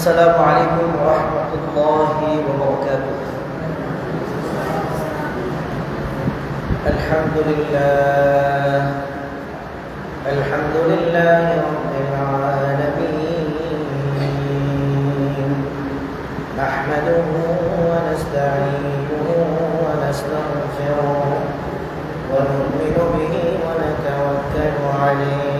السلام عليكم ورحمة الله وبركاته. الحمد لله الحمد لله رب العالمين. نحمده ونستعينه ونستغفره ونؤمن به ونتوكل عليه.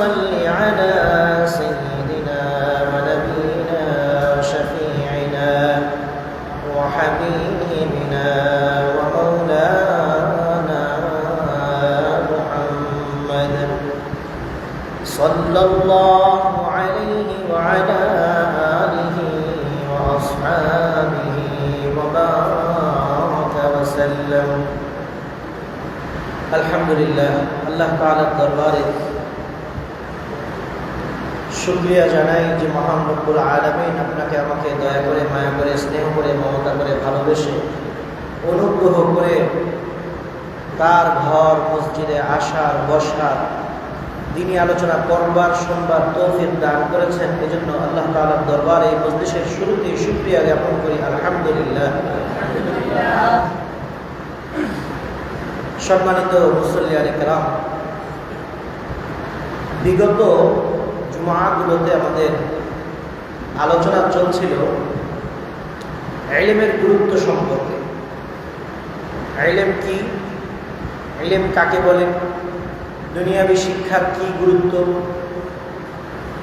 صل على سيدنا ونبينا وشفيعنا وحبيبنا ومولانا محمد. صلى الله عليه وعلى آله وأصحابه وبارك وسلم. الحمد لله. الله تعالى الدربار শুকরিয়া জানাই যে মহান রব্বুল আলামিন আপনাকে আমাকে দয়া করে, মায়া করে, স্নেহ করে, মমতা করে, ভালোবেসে, অনুগ্রহ করে তার ঘর, মসজিদে আসার, বসার দিনই আলোচনা করবার, শুনবার তৌফিক দান করেছেন। এজন্য আল্লাহ তাআলার দরবার এই মজলিসের শুরুতেই শুকরিয়া জ্ঞাপন করি। আলহামদুলিল্লাহ। সম্মানিত মুসল্লি আলিকারাম বিগত জুমাগুলোতে আমাদের আলোচনা চলছিল এলেমের গুরুত্ব সম্পর্কে। এলেম কি? এলেম কাকে বলে? দুনিয়াবী শিক্ষার কি গুরুত্ব?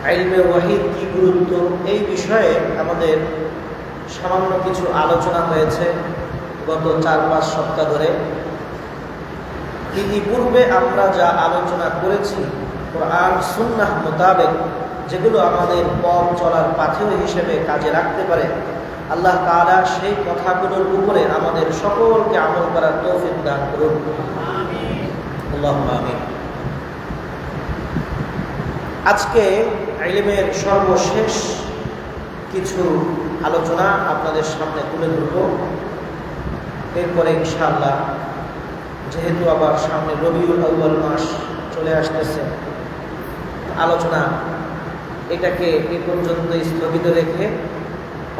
আইলমে ওয়াহিদ কি গুরুত্ব? এই বিষয়ে আমাদের সামান্য কিছু আলোচনা হয়েছে গত চার, পাঁচ সপ্তাহ ধরে। ইতিপূর্বে আমরা যা আলোচনা করেছি কোরআন, সুন্নাহ মোতাবেক যেগুলো আমাদের পথ চলার পাথেয় হিসেবে কাজে রাখতে পারে, আল্লাহ তাআলা সেই কথাগুলোর উপরে আমাদের সকলকে আমল করার তৌফিক দান করুন। আজকে ইলমের সর্বশেষ কিছু আলোচনা আপনাদের সামনে তুলে ধরব। এরপরে ইনশাআল্লাহ, যেহেতু আবার সামনে রবিউল আউ্বাল মাস চলে আসতেছে আলোচনা এটাকে এ পর্যন্ত স্থগিত রেখে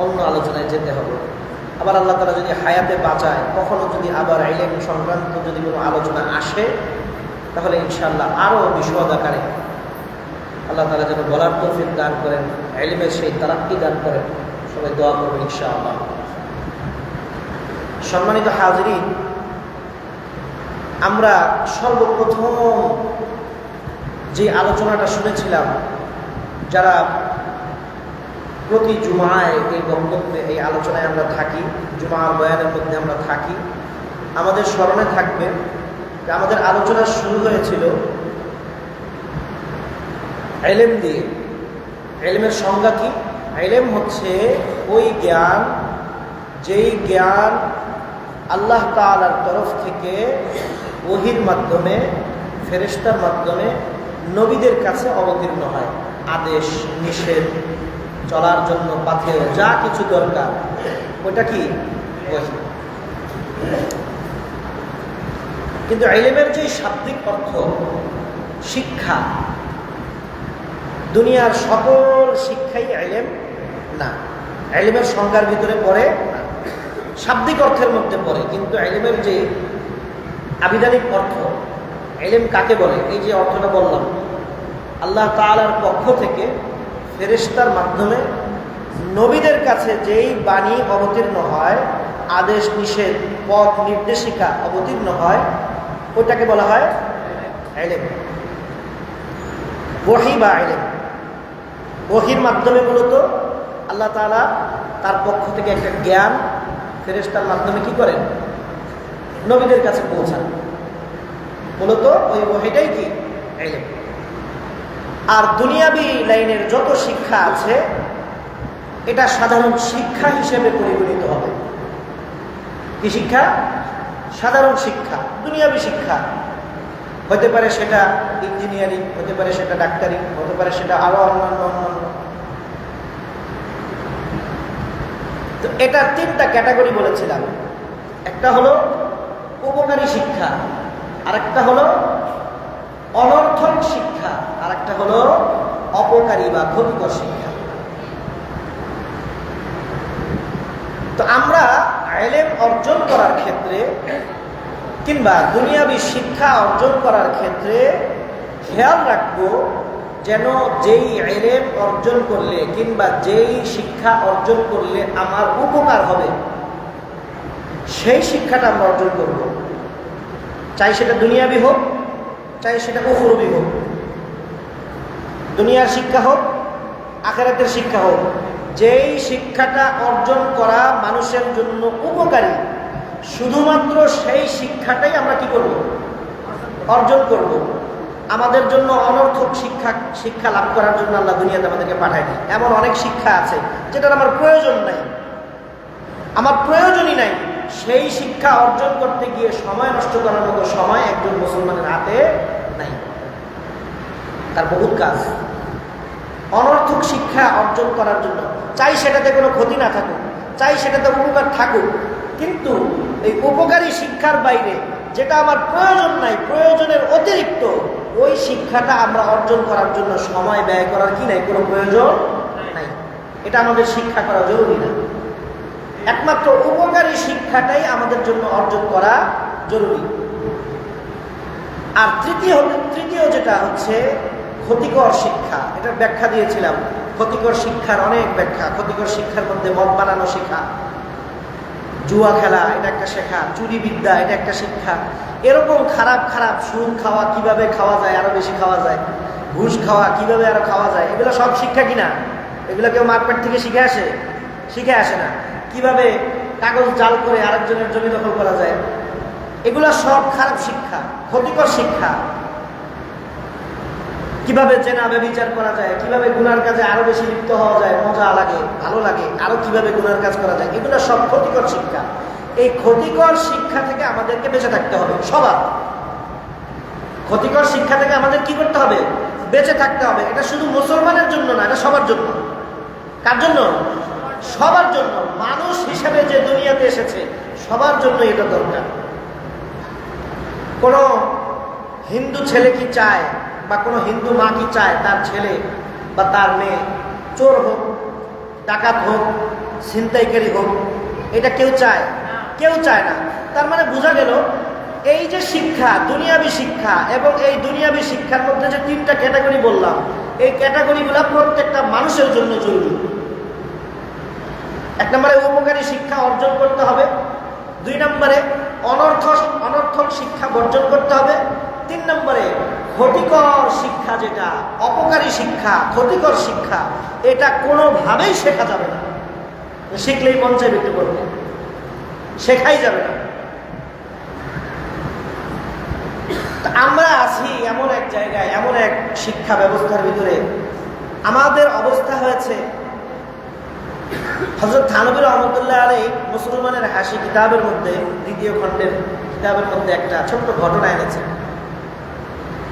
অন্য আলোচনায় যেতে হবে। আবার আল্লাহ তালা যদি হায়াতে বাঁচায়, কখনো যদি আবার আইলেম সংক্রান্ত যদি কোনো আলোচনা আসে, তাহলে ইনশাল্লাহ আরও বিশদ আকারে আল্লাহ তালা যেন বলার তৌফিক দান করেন আইলেমের সেই তারাক্কি দান করেন। সবাই দোয়া করবেন ইনশাআল্লাহ। সম্মানিত হাজরিন, আমরা সর্বপ্রথম যে আলোচনাটা শুনেছিলাম, যারা প্রতি জুমায় এই বক্তব্যে, এই আলোচনায় আমরা থাকি, জুমার বয়ানের মধ্যে আমরা থাকি, আমাদের স্মরণে থাকবে যে আমাদের আলোচনা শুরু হয়েছিল এলেম দিয়ে। এলেমের সংজ্ঞা কি? এলেম হচ্ছে ওই জ্ঞান, যেই জ্ঞান আল্লাহ তালার তরফ থেকে ওহির মাধ্যমে ফেরেস্তার মাধ্যমে নবীদের কাছে অবতীর্ণ হয়। আদেশ, নিষেধ চলার জন্য পাথেয় যা কিছু দরকার, ওটা কি? কিন্তু এলেমের যে শাব্দিক অর্থ, শিক্ষা, দুনিয়ার সকল শিক্ষাই এলেম না। এলেমের সংজ্ঞার ভিতরে পড়ে শাব্দিক অর্থের মধ্যে পড়ে, কিন্তু এলেমের যে আবিধানিক অর্থ এলেম কাকে বলে? এই যে অর্থটা বললাম। আল্লাহ তালার পক্ষ থেকে ফেরেস্তার মাধ্যমে নবীদের কাছে যেই বাণী অবতীর্ণ হয়, আদেশ, নিষেধ, পথ, নির্দেশিকা অবতীর্ণ হয়, ওইটাকে বলা হয় এলেম। বহি বা এলেম। বহির মাধ্যমে মূলত আল্লাহ তালা তার পক্ষ থেকে একটা জ্ঞান ফেরেস্তার মাধ্যমে কি করেন? নবীদের কাছে পৌঁছান। মূলত ওই ওহিটাই কি? আর দুনিয়াবি লাইনের যত শিক্ষা আছে এটা সাধারণ শিক্ষা হিসেবে পরিগণিত হবে। কি শিক্ষা? সাধারণ শিক্ষা দুনিয়াবি শিক্ষা। হতে পারে সেটা ইঞ্জিনিয়ারিং হতে পারে সেটা ডাক্তারি হতে পারে সেটা আরও অন্যান্য অন্যান্য। তো এটা তিনটা ক্যাটাগরি বলেছিলাম। একটা হলো উপকারী শিক্ষা আরেকটা হলো অনর্থক শিক্ষা আর একটা হলো অপকারী বা ক্ষতিকর শিক্ষা। তো আমরা আইলেম অর্জন করার ক্ষেত্রে কিংবা দুনিয়াবি শিক্ষা অর্জন করার ক্ষেত্রে খেয়াল রাখব যেন যেই এলেম অর্জন করলে কিংবা যেই শিক্ষা অর্জন করলে আমার উপকার হবে, সেই শিক্ষাটা আমরা অর্জন করব। চাই সেটা দুনিয়াবি হোক, চাই সেটা উফরবি হোক। দুনিয়ার শিক্ষা হোক, আখেরাতের শিক্ষা হোক। যেই শিক্ষাটা অর্জন করা মানুষের জন্য উপকারী, শুধুমাত্র সেই শিক্ষাটাই আমরা কি করব? অর্জন করব। আমাদের জন্য অনর্থক শিক্ষা শিক্ষা লাভ করার জন্য আল্লাহ দুনিয়াতে আমাদেরকে পাঠায়নি এমন অনেক শিক্ষা আছে যেটার আমার প্রয়োজন নাই। আমার প্রয়োজনই নাই। সেই শিক্ষা অর্জন করতে গিয়ে সময় নষ্ট করার মতো সময় একজন মুসলমানের হাতে নাই। তার বহুত কাজ। অনর্থক শিক্ষা অর্জন করার জন্য। চাই সেটাতে কোনো ক্ষতি না থাকুক চাই সেটাতে উপকার থাকুক কিন্তু এই উপকারী শিক্ষার বাইরে যেটা আমার প্রয়োজন নাই প্রয়োজনের অতিরিক্ত ওই শিক্ষাটা আমরা অর্জন করার জন্য সময় ব্যয় করার কি নাই? কোনো প্রয়োজন নাই। এটা আমাদের শিক্ষা করা জরুরি না। একমাত্র উপকারী শিক্ষাটাই আমাদের জন্য অর্জন করা জরুরি। আর তৃতীয় তৃতীয় যেটা হচ্ছে ক্ষতিকর শিক্ষা। এটার ব্যাখ্যা দিয়েছিলাম। ক্ষতিকর শিক্ষার অনেক ব্যাখ্যা। ক্ষতিকর শিক্ষার মধ্যে মদ বানানো শেখা, জুয়া খেলা, এটা একটা শেখা চুরি বিদ্যা এটা একটা শিক্ষা। এরকম খারাপ খারাপ, সুদ খাওয়া কীভাবে খাওয়া যায়, আরও বেশি খাওয়া যায়? ঘুষ খাওয়া কীভাবে আরও খাওয়া যায়? এগুলো সব শিক্ষা কিনা? এগুলো কেউ মারপেট থেকে শিখে আসে? শিখে আসে না। কীভাবে কাগজ জাল করে আরেকজনের জমি দখল করা যায়? এগুলো সব খারাপ শিক্ষা, ক্ষতিকর শিক্ষা। কীভাবে জেনাবে বিচার করা যায়? কীভাবে গুনার কাজে আরও বেশি লিপ্ত হওয়া যায়? মজা লাগে, ভালো লাগে, আরও কীভাবে গুনার কাজ করা যায়? এগুলো সব ক্ষতিকর শিক্ষা। এই ক্ষতিকর শিক্ষা থেকে আমাদেরকে বেঁচে থাকতে হবে, সবার। ক্ষতিকর শিক্ষা থেকে আমাদের কি করতে হবে? বেঁচে থাকতে হবে। এটা শুধু মুসলমানের জন্য না, এটা সবার জন্য। কার জন্য? সবার জন্য, মানুষ হিসেবে যে দুনিয়াতে এসেছে, সবার জন্য এটা দরকার। কোনো হিন্দু ছেলে কি চায়, বা কোনো হিন্দু মা কি চায়, তার ছেলে বা তার মেয়ে, চোর হোক, ডাকাত হোক, ছিনতাইকারী হোক, এটা কেউ চায়? কেউ চায় না। তার মানে বোঝা গেল, এই যে শিক্ষা, দুনিয়াবি শিক্ষা, এবং এই দুনিয়াবি শিক্ষার মধ্যে যে তিনটা ক্যাটাগরি বললাম, এই ক্যাটাগরিগুলো প্রত্যেকটা মানুষের জন্য জরুরি। এক নম্বরে উপকারী শিক্ষা অর্জন করতে হবে। দুই নম্বরে অনর্থ, অনর্থক শিক্ষা বর্জন করতে হবে। তিন নম্বরে ক্ষতিকর শিক্ষা যেটা, অপকারী শিক্ষা, ক্ষতিকর শিক্ষা, এটা কোনোভাবেই শেখা যাবে না। শিখলেই মন চাইবে করবে শেখাই যাবে না। আমরা আছি এমন এক জায়গায়, এমন এক শিক্ষা ব্যবস্থার ভিতরে। আমাদের অবস্থা হয়েছে হজরত থানবির রহমতুল্লাহ আলী মুসলমানের হাসি কিতাবের মধ্যে, দ্বিতীয় খণ্ডের কিতাবের মধ্যে একটা ছোট্ট ঘটনা এনেছে।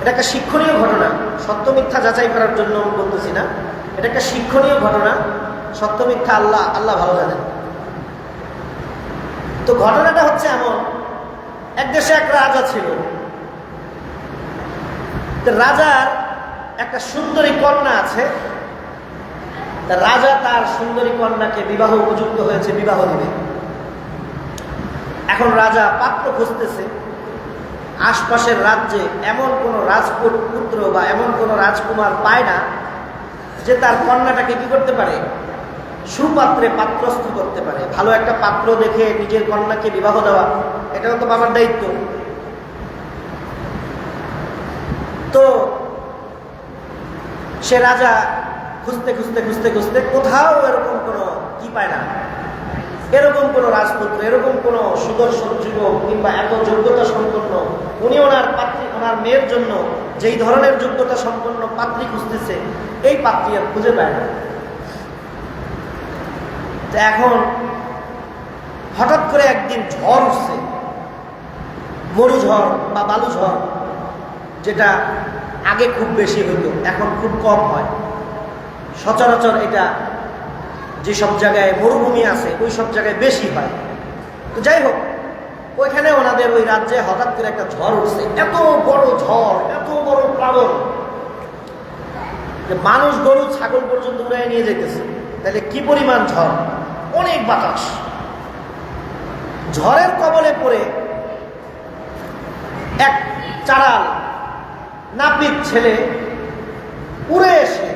এটা একটা শিক্ষণীয় ঘটনা, সত্য মিথ্যা যাচাই করার জন্য বলতেছি না। এটা একটা শিক্ষণীয় ঘটনা, সত্য মিথ্যা আল্লাহ আল্লাহ ভালো জানেন। তো ঘটনাটা হচ্ছে এমন, এক দেশে এক রাজা ছিল। রাজার একটা সুন্দরী কন্যা আছে রাজা তার সুন্দরী কন্যাকে বিবাহ উপযুক্ত হয়েছে, বিবাহ দিবে। এখন রাজা পাত্র খুঁজতেছে, আশপাশের রাজ্যে এমন কোনো পুত্র বা এমন কোনো রাজকুমার পায় না যে তার কন্যাটাকে কি করতে পারে? সুপাত্রে পাত্রস্থ করতে পারে। ভালো একটা পাত্র দেখে নিজের কন্যাকে বিবাহ দেওয়া এটাও তো বাবার দায়িত্ব। তো সে রাজা খুঁজতে খুঁজতে খুঁজতে খুঁজতে কোথাও এরকম কোনো কি পায় না। এরকম কোনো রাজপুত্র, এরকম কোনো সুদর্শন যুবক কিংবা এত যোগ্যতা সম্পন্ন, উনি ওনার পাত্রী, ওনার মেয়ের জন্য যেই ধরনের যোগ্যতা সম্পন্ন পাত্রী খুঁজতেছে, এই পাত্রী আর খুঁজে পায় না। তো এখন হঠাৎ করে একদিন ঝড় উঠছে মরু ঝড় বা বালু ঝড়, যেটা আগে খুব বেশি হইতো এখন খুব কম হয়। সচরাচর এটা যেসব জায়গায় মরুভূমি আছে ওই সব জায়গায় বেশি হয়। তো যাই হোক, ওইখানে ওনাদের ওই রাজ্যে হঠাৎ করে একটা ঝড় উঠছে। এত বড় ঝড়, এত বড় প্লাবন। যে মানুষ গরু, ছাগল পর্যন্ত উড়াই নিয়ে যেতেছে। তাহলে কি পরিমাণ ঝড়? অনেক বাতাস। ঝড়ের কবলে পড়ে এক চারাল নাপিত ছেলে উড়ে এসে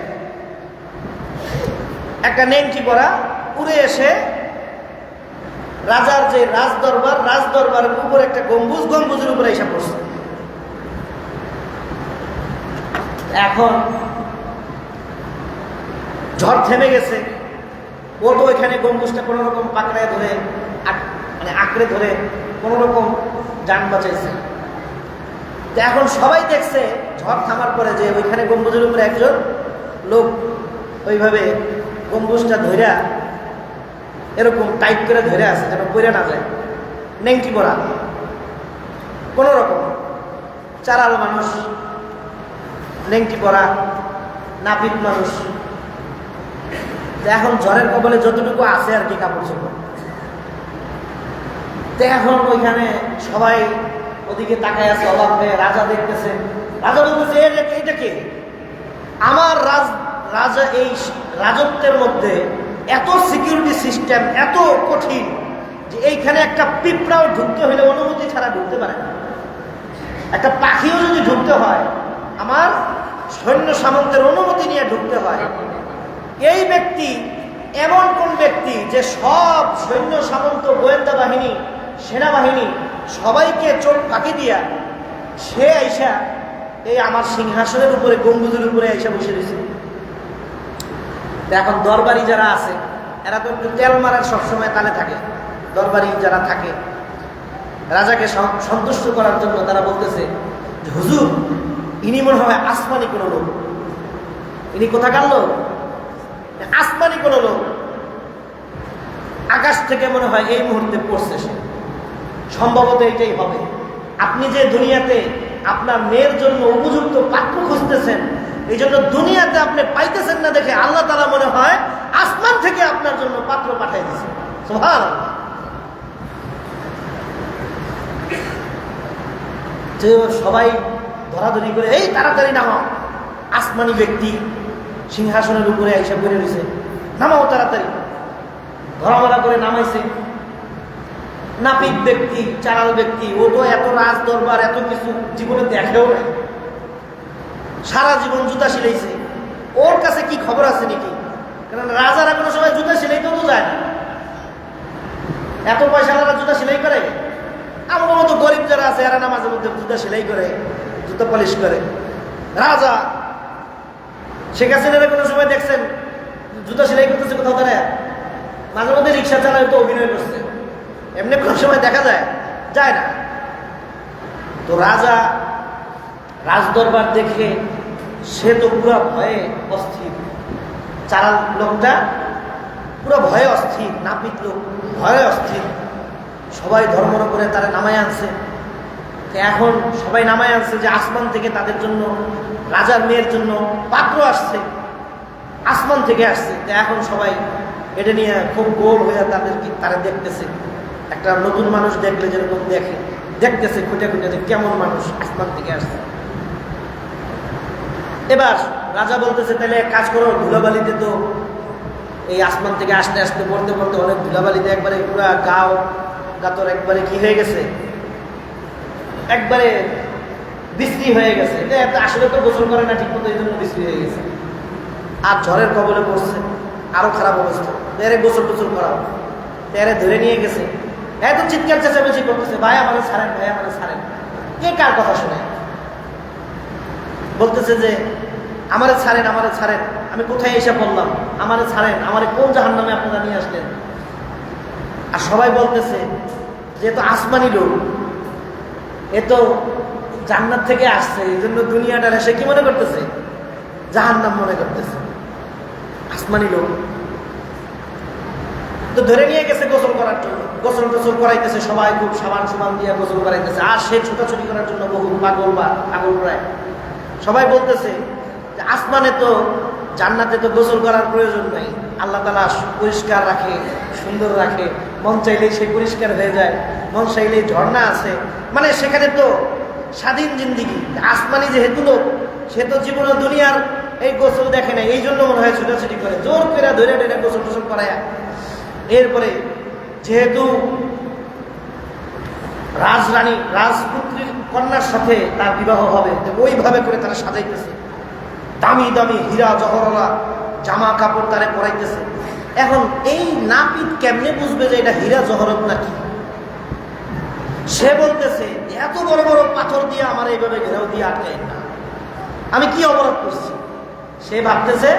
একটা নেংটি পরা, উড়ে এসে রাজার যে রাজ দরবার রাজ দরবারের উপর একটা গম্বুজ, গম্বুজের উপরে এসে পড়ছে। এখন ঝড় থেমে গেছে। ও তো ওইখানে গম্বুজটা কোনো রকম পাকড়ায় ধরে মানে আঁকড়ে ধরে কোনো রকম যান বাঁচাইছে। তো এখন সবাই দেখছে, ঝড় থামার পরে যে ওইখানে গম্বুজের উপরে একজন লোক ওইভাবে গম্বুজটা ধইরা এরকম টাইট করে ধরে আছে, যেন পড়ে না যায়। নেংটি পড়া কোনো রকম। চারাল মানুষ, নেংটি পড়া নাপিত মানুষ। এখন ঝড়ের কবলে যতটুকু আছে আর কি কাপড় চোপড়। এখন ওইখানে সবাই ওদিকে তাকায় আছে, অবাক হয়ে রাজা দেখতেছে। রাজা বলতেছে এটা কে? আমার রাজ রাজা এই রাজত্বের মধ্যে এত সিকিউরিটি সিস্টেম এত কঠিন যে এইখানে একটা পিঁপড়াও ঢুকতে হলে অনুমতি ছাড়া ঢুকতে পারে না। একটা পাখিও যদি ঢুকতে হয়, আমার সৈন্য সামন্তের অনুমতি নিয়ে ঢুকতে হয়। এই ব্যক্তি, এমন কোন ব্যক্তি যে সব সৈন্য সামন্ত গোয়েন্দা বাহিনী, সেনাবাহিনী, সবাইকে চোখ ফাঁকি দিয়া সে আইসা এই আমার সিংহাসনের উপরে, গম্বুজের উপরে আইসা বসে রয়েছে। এখন দরবারি যারা আছে, এরা তো একটু তেল মারার সবসময় তালে থাকে। দরবারি যারা থাকে, রাজাকে সন্তুষ্ট করার জন্য তারা বলতেছে যে, হুজুর, ইনি মনে হয় আসমানি কোনো লোক। ইনি কোথাকার লোক? আসমানি কোনো লোক। আকাশ থেকে মনে হয় এই মুহূর্তে পড়ছে সে। সম্ভবত এটাই হবে। আপনি যে দুনিয়াতে আপনার মেয়ের জন্য উপযুক্ত পাত্র খুঁজতেছেন এই জন্য দুনিয়াতে আপনি পাইতেছেন না দেখে আল্লাহ তালা মনে হয় আসমান থেকে আপনার জন্য পাত্র পাঠাই দিছে সোহান সবাই ধরাধরি করে, এই, তাড়াতাড়ি নামাও। আসমানি ব্যক্তি সিংহাসনের উপরে এসে পড়ে রয়েছে, নামাও তাড়াতাড়ি। ধরামারা করে নামাইছে। নাপিত ব্যক্তি, চালাল ব্যক্তি, ও তো এত রাজ দরবার এত কিছু জীবনে দেখেও নাই। সারা জীবন জুতা সিলাইছে। ওর কাছে কি খবর আছে নাকি? কারণ রাজারা কোনো সময় জুতা সিলাইতেও তো যায় না। এত পয়সাওয়ালা জুতা সেলাই করে? আমার মতো গরিব যারা আছে, এরা না মাঝে মধ্যে জুতা সেলাই করে, জুতা পলিশ করে। রাজা, শেখ হাসিনারা কোনো সময় দেখছেন, জুতা সেলাই করতেছে কোথাও দাঁড়ায় মাঝে মধ্যে রিক্সা চালায় তো অভিনয় করছে। এমনি কোনো সময় দেখা যায়? যায় না। তো রাজা রাজদরবার দেখে সে তো পুরো ভয়ে অস্থির। চালাল লোকটা পুরো ভয়ে অস্থির, নাপিত লোক, ভয়ে অস্থির। সবাই ধর্মর করে তারা নামায় আনছে। এখন সবাই নামায় আনছে যে আসমান থেকে তাদের জন্য, রাজার মেয়ের জন্য পাত্র আসছে। আসমান থেকে আসছে। তো এখন সবাই এটা নিয়ে খুব গোল হয়ে তাদেরকে, তারা দেখতেছে। একটা নতুন মানুষ দেখলে যেরকম দেখে, দেখতেছে খুঁটে খুঁটে যে কেমন মানুষ আসমান থেকে আসছে। এবার রাজা বলতেছে, তাহলে কাজ করো, ধুলাবালিতে তো এই আসমান থেকে আসতে আসতে পড়তে পড়তে অনেক ধুলাবালিতে একবারে পুরা গাও, গাতর একবারে কি হয়ে গেছে? একবারে বিশ্রী হয়ে গেছে। আসলে তো গোসল করে না ঠিক মতো এই জন্য বিশ্রী হয়ে গেছে। আর ঝড়ের কবলে পড়ছে, আরও খারাপ অবস্থা। এরে গোসল টোসল করাও এরে ধরে নিয়ে গেছে। এত চিৎকার চেঁচামেচি করতেছে, ভাই, আমাদের ছাড়েন, ভাই, আমাদের ছাড়েন। কে কার কথা শুনে? বলতেছে যে আমারে ছাড়েন আমারে ছাড়েন। আমি কোথায় এসে বললাম, আমারে ছাড়েন, আমারে কোন জাহান নামে আপনারা নিয়ে আসলেন? আর সবাই বলতেছে যে এ তো আসমানি লোক, এ তো জান্নাত থেকে আসছে এই জন্য দুনিয়াটা সে কি মনে করতেছে? জাহান নাম মনে করতেছে। আসমানি লোক। তো ধরে নিয়ে গেছে গোসল করার জন্য। গোসল টোসল করাইতেছে সবাই, খুব সাবান সুবান দিয়ে গোসল করাইতেছে। আর সে ছোটাছুটি করার জন্য বহু পাগল বা পাগল প্রায়। সবাই বলতেছে আসমানে তো, জান্নাতে তো গোসল করার প্রয়োজন নাই। আল্লাহ তালা পরিষ্কার রাখে, সুন্দর রাখে। মন চাইলেই সে পরিষ্কার হয়ে যায়, মন চাইলেই ঝর্ণা আছে। মানে সেখানে তো স্বাধীন জিন্দিগি, আসমানি যেহেতু লোক, সে তো জীবনে দুনিয়ার এই গোসল দেখে না এই জন্য মনে হয় ছুটাছুটি করে, জোর করে ধরে ধরে গোসল টোসল করায়। এরপরে যেহেতু রাজরানী, রাজপুত্রীর কন্যার সাথে তার বিবাহ হবে ওইভাবে করে তারা সাজাইতেছে। দামি দামি হীরা জহরলা জামা কাপড় তারে পরাইতেছে। এখন এই নাপিত কেমনে বুঝবে যে এটা হীরা জহরত নাকি? সে বলতেছে, এত বড় বড় পাথর দিয়ে আমার এইভাবে ঘেরাও দিয়ে আটকাই না। আমি কি অপরাধ করছি? সে ভাবতেছে,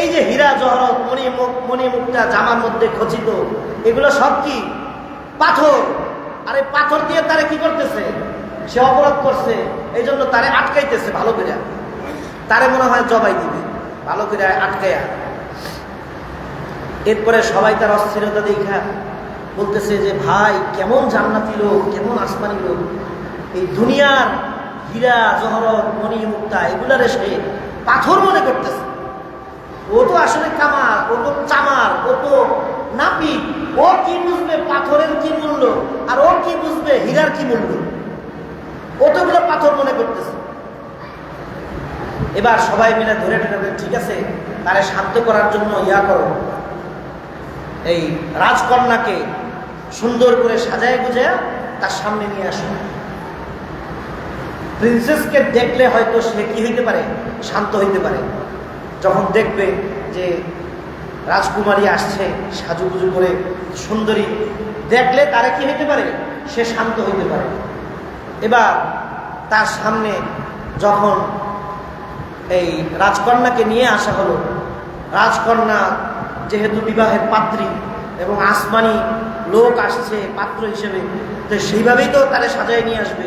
এই যে হীরা জহরত, মণিমুখ, মণিমুখটা জামার মধ্যে খচিত, এগুলো সব কি পাথর? আর এই পাথর দিয়ে তারে কি করতেছে? সে অপরাধ করছে এই জন্য তারে আটকাইতেছে ভালো করে। তারে মনে হয় জবাই দিবে, ভালো করে আটকাইয়া এরপরে সবাই তার অস্থিরতা দেখা, বলতেছে যে, ভাই, কেমন জান্নাতি লোক, কেমন আসমানি লোক। এই দুনিয়ার হীরা, জহরত মণি মুক্তা এগুলারে সে পাথর মনে করতেছে। ও তো আসলে কামার ও তো চামার ও তো নাপিত, ও কি বুঝবে পাথরের কি মূল্য, আর ও কি বুঝবে হীরার কি মূল্য? ও তো পাথর মনে করতেছে। এবার সবাই মিলে ধরে ধরে ঠিক আছে, তারে শান্ত করার জন্য ইয়া করো। এই রাজকন্যাকে সুন্দর করে সাজায় গুজায় তার সামনে নিয়ে আসো প্রিন্সেসকে দেখলে হয়তো সে কি হইতে পারে? শান্ত হইতে পারে। যখন দেখবে যে রাজকুমারী আসছে সাজুগুজু করে সুন্দরী, দেখলে তারা কি হইতে পারে? সে শান্ত হইতে পারে। এবার তার সামনে যখন এই রাজকন্যাকে নিয়ে আসা হলো। রাজকন্যা যেহেতু বিবাহের পাত্রী এবং আসমানি লোক আসছে পাত্র হিসেবে, তো সেইভাবেই তো তারা সাজায় নিয়ে আসবে।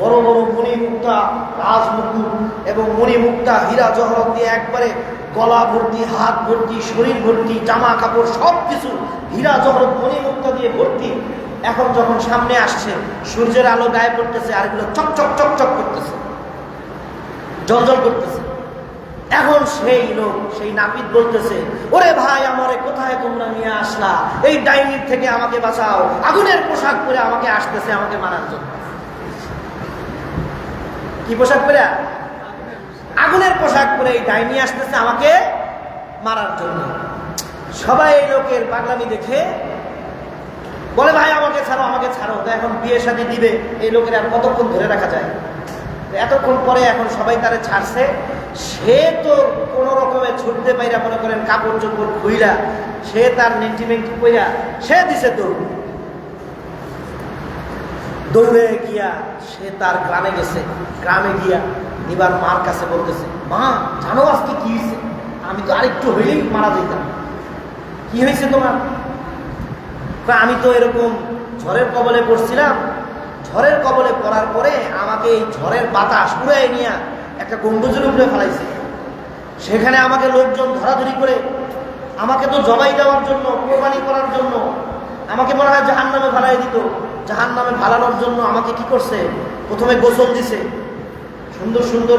বড় বড় মণিমুক্তা, রাজমুকুট এবং মণিমুক্তা, হীরা, জহরত দিয়ে একবারে গলা ভর্তি, হাত ভর্তি, শরীর ভর্তি, জামা কাপড় সব কিছু হীরা, জহরত, মণিমুক্তা দিয়ে ভর্তি। এখন যখন সামনে আসছে, সূর্যের আলো গায়ে পড়তেছে, আর এগুলো চকচক চকচক করতেছে। জলজল করতেছে। এখন সেই লোক, সেই নাপিত বলতেছে, ওরে ভাই, আমারে কোথায় তোমরা নিয়ে আসলা? এই ডাইনির থেকে আমাকে বাঁচাও। আগুনের পোশাক পরে আমাকে আসতেছে, আমাকে মারার জন্য। কি পোশাক পরে? আগুনের পোশাক পরে এই ডাইনি আসতেছে আমাকে মারার জন্য। সবাই এই লোকের পাগলামি দেখে বলে, ভাই, আমাকে ছাড়ো আমাকে ছাড়ো। তো এখন বিয়ে শাদী দিবে। এই লোকের আর কতক্ষণ ধরে রাখা যায়? এতক্ষণ পরে এখন সবাই তারে ছাড়ছে। সে তো কোনো রকমে ছুটতে পাইরা মনে করেন কাপড় চোপড় খুইরা সে তার নেন্টি মেন্টি কইরা সে দিছে দৌড়। দৌড়ে গিয়া সে তার গ্রামে গেছে। গ্রামে গিয়া এবার মার কাছে বলতেছে, মা, জানো আজকে কি হয়েছে আমি তো আরেকটু হইলেই মারা যেতাম কি হয়েছে তোমার? আমি তো এরকম ঝড়ের কবলে পড়ছিলাম। ঝড়ের কবলে পড়ার পরে আমাকে এই ঝড়ের বাতাস উড়াই নিয়ে একটা গম্বুজের উপরে ফেলাইছে। সেখানে আমাকে লোকজন ধরাধরি করে আমাকে তো জবাই দেওয়ার জন্য, কোরবানি করার জন্য, আমাকে মনে হয় জাহান নামে ফালাই দিত। জাহান নামে ফালানোর জন্য আমাকে কি করছে? প্রথমে গোসল দিছে। সুন্দর সুন্দর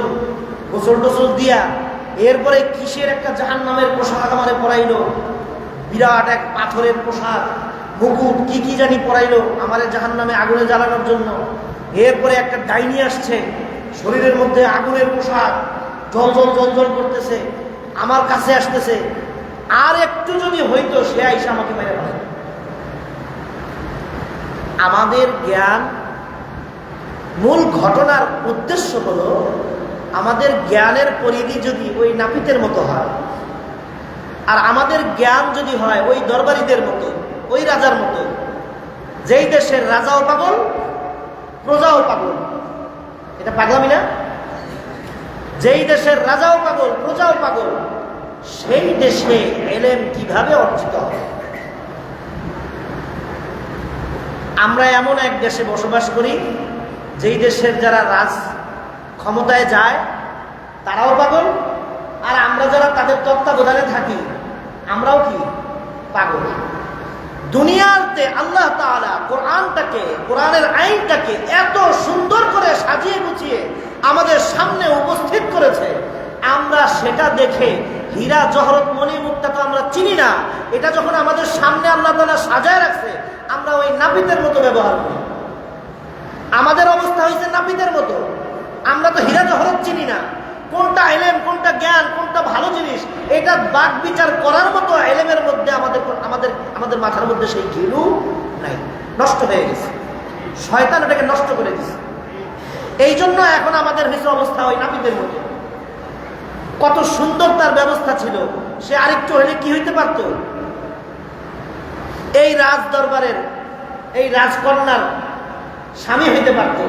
গোসল টোসল দিয়া এরপরে কিসের একটা জাহান নামের পোশাক আমারে পরাইলো? বিরাট এক পাথরের পোশাক, মুকুট, কি কি জানি পরাইলো আমারে জাহান নামে আগুনে জ্বালানোর জন্য। এরপরে একটা ডাইনি আসছে শরীরের মধ্যে আগুনের পোশাক জল জল জল জল করতেছে, আমার কাছে আসতেছে। আর একটু যদি হইতো, সে আইসা আমাকে মেরে ফেলে আমাদের জ্ঞান মূল ঘটনার উদ্দেশ্য হল, আমাদের জ্ঞানের পরিধি যদি ওই নাপিতের মতো হয়, আর আমাদের জ্ঞান যদি হয় ওই দরবারিদের মতো, ওই রাজার মতো, যেই দেশের রাজাও পাগল, প্রজাও পাগল এটা পাগলামি না? যেই দেশের রাজাও পাগল, প্রজাও পাগল, সেই দেশে এলেম কীভাবে অর্জিত হয় আমরা এমন এক দেশে বসবাস করি, যেই দেশের যারা রাজ ক্ষমতায় যায়, তারাও পাগল, আর আমরা যারা তাদের তত্ত্বাবধানে থাকি, আমরাও কি? পাগল। দুনিয়াতে আল্লাহ তাআলা কোরআনটাকে, কোরআনের আইনটাকে এত সুন্দর করে সাজিয়ে গুছিয়ে আমাদের সামনে উপস্থিত করেছে। আমরা সেটা দেখে হীরা, জহরত, মণি মুক্তা তো আমরা চিনি না। এটা যখন আমাদের সামনে আল্লাহ তাআলা সাজায় রাখছে, আমরা ওই নাপিতের মতো ব্যবহার করি। আমাদের অবস্থা হয়েছে নাপিতের মতো। আমরা তো হীরা, জহরত চিনি না। কোনটা এলেম, কোনটা জ্ঞান, কোনটা ভালো জিনিস, এটা বাক বিচার করার মতো এলেমের মধ্যে আমাদের আমাদের আমাদের মাথার মধ্যে সেই ঘিলু নাই। নষ্ট হয়ে গেছে। শয়তান এটাকে নষ্ট করে দিছে। এই জন্য এখন আমাদের হয়েছে অবস্থা ওই নাপিতের মধ্যে। কত সুন্দর তার ব্যবস্থা ছিল। সে আরেকটু হলে কি হইতে পারত? এই রাজ দরবারের, এই রাজকন্যার স্বামী হইতে পারত।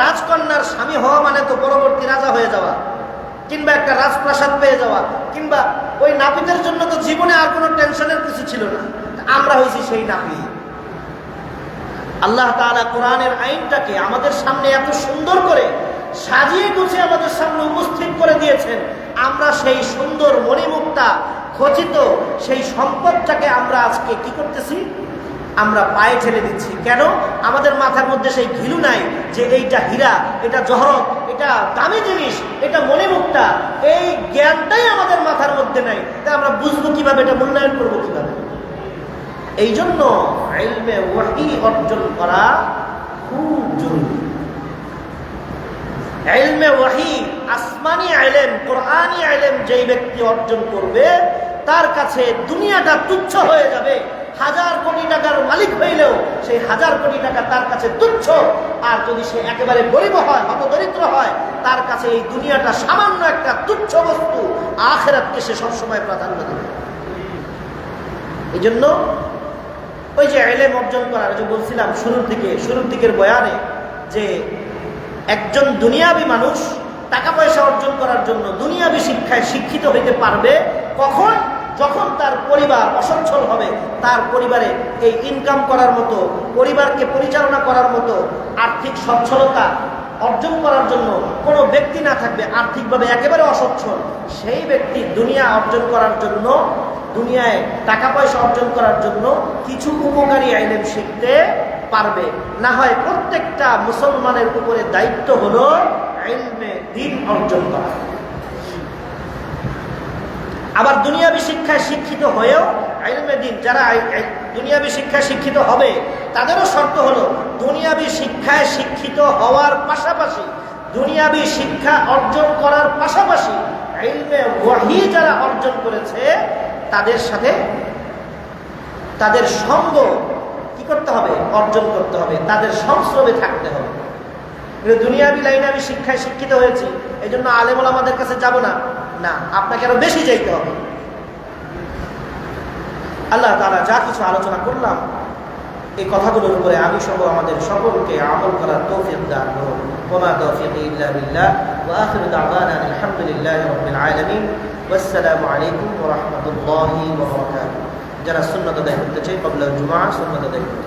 রাজকন্যার স্বামী হওয়া মানে তো পরবর্তী রাজা হয়ে যাওয়া, কিংবা একটা রাজপ্রাসাদ পেয়ে যাওয়া, কিংবা ওই নাপিতের জন্য তো জীবনে আর কোনো টেনশনের কিছু ছিল না। আমরা হয়েছি সেই নাপি। আল্লাহ তাআলা কোরআনের আইনটাকে আমাদের সামনে এত সুন্দর করে সাজিয়ে গুছিয়ে আমাদের সামনে উপস্থিত করে দিয়েছেন। আমরা সেই সুন্দর মণিমুক্তা, খচিত সেই সম্পদটাকে আমরা আজকে কি করতেছি? আমরা পায়ে ঠেলে দিচ্ছি। কেন? আমাদের মাথার মধ্যে সেই ঘিলু নাই যে এইটা হীরা, এটা জহরত, এটা দামি জিনিস, এটা মণিমুক্তা। এই জ্ঞানটাই আমাদের মাথার মধ্যে নাই। তা আমরা বুঝব কীভাবে, এটা মূল্যায়ন করব কীভাবে? এই জন্য ইলমে ওয়াহি অর্জন করা খুব জরুরি। ইলমে ওয়াহি আসমানি আইলেম কোরআনি আইলেম যেই ব্যক্তি অর্জন করবে, তার কাছে দুনিয়াটা তুচ্ছ হয়ে যাবে। হাজার কোটি টাকার মালিক হইলেও সেই হাজার কোটি টাকা তার কাছে তুচ্ছ। আর যদি সে একেবারে গরিব হয় হত দরিদ্র হয়, তার কাছে এই দুনিয়াটা সামান্য একটা তুচ্ছ বস্তু, আখেরাতকে সে সবসময় প্রাধান্য দেবে। এই জন্য ওই যে এলেম অর্জন করার যে বলছিলাম শুরুর দিকে, শুরুর দিকের বয়ানে যে একজন দুনিয়াবি মানুষ টাকা পয়সা অর্জন করার জন্য দুনিয়াবি শিক্ষায় শিক্ষিত হইতে পারবে, কখন? যখন তার পরিবার অসচ্ছল হবে, তার পরিবারে এই ইনকাম করার মতো, পরিবারকে পরিচালনা করার মতো আর্থিক সচ্ছলতা অর্জন করার জন্য কোনো ব্যক্তি না থাকবে, আর্থিকভাবে একেবারে অসচ্ছল, সেই ব্যক্তি দুনিয়া অর্জন করার জন্য, দুনিয়ায় টাকা পয়সা অর্জন করার জন্য কিছু উপকারী আইলেম শিখতে পারবে। না হয় প্রত্যেকটা মুসলমানের উপরে দায়িত্ব হলো আইলমে দিন অর্জন করা। আবার দুনিয়াবি শিক্ষায় শিক্ষিত হয়েও আইলমে দিন যারা দুনিয়াবি শিক্ষায় শিক্ষিত হবে, তাদেরও শর্ত হলো দুনিয়াবি শিক্ষায় শিক্ষিত হওয়ার পাশাপাশি দুনিয়াবি শিক্ষা অর্জন করার পাশাপাশি আইলমে ওয়াহি যারা অর্জন করেছে, তাদের সাথে তাদের সঙ্গ কি করতে হবে? অর্জন করতে হবে, তাদের সংশ্রমে থাকতে হবে। দুনিয়াবি লাইনে আমি শিক্ষায় শিক্ষিত হয়েছি এই জন্য আলেমল আমাদের কাছে যাব না। না, আপনাকে আরও বেশি যাইতে হবে। আল্লাহ তারা যা কিছু আলোচনা করলাম, এই কথাগুলোর উপরে আমি সহ আমাদের সকলকে আমল করার তৌফিক দান করুন। তৌফিক ইল্লা বিল্লাহ, ওয়া আখিরু দাওয়ানা আলহামদুলিল্লাহি রাব্বিল আলামিন, ওয়াসসালামু আলাইকুম ওয়া রাহমাতুল্লাহি ওয়া বারাকাতুহু। যারা সুন্নাত আদায় করতে চাই কবলা সুন্নাত আদায় করতে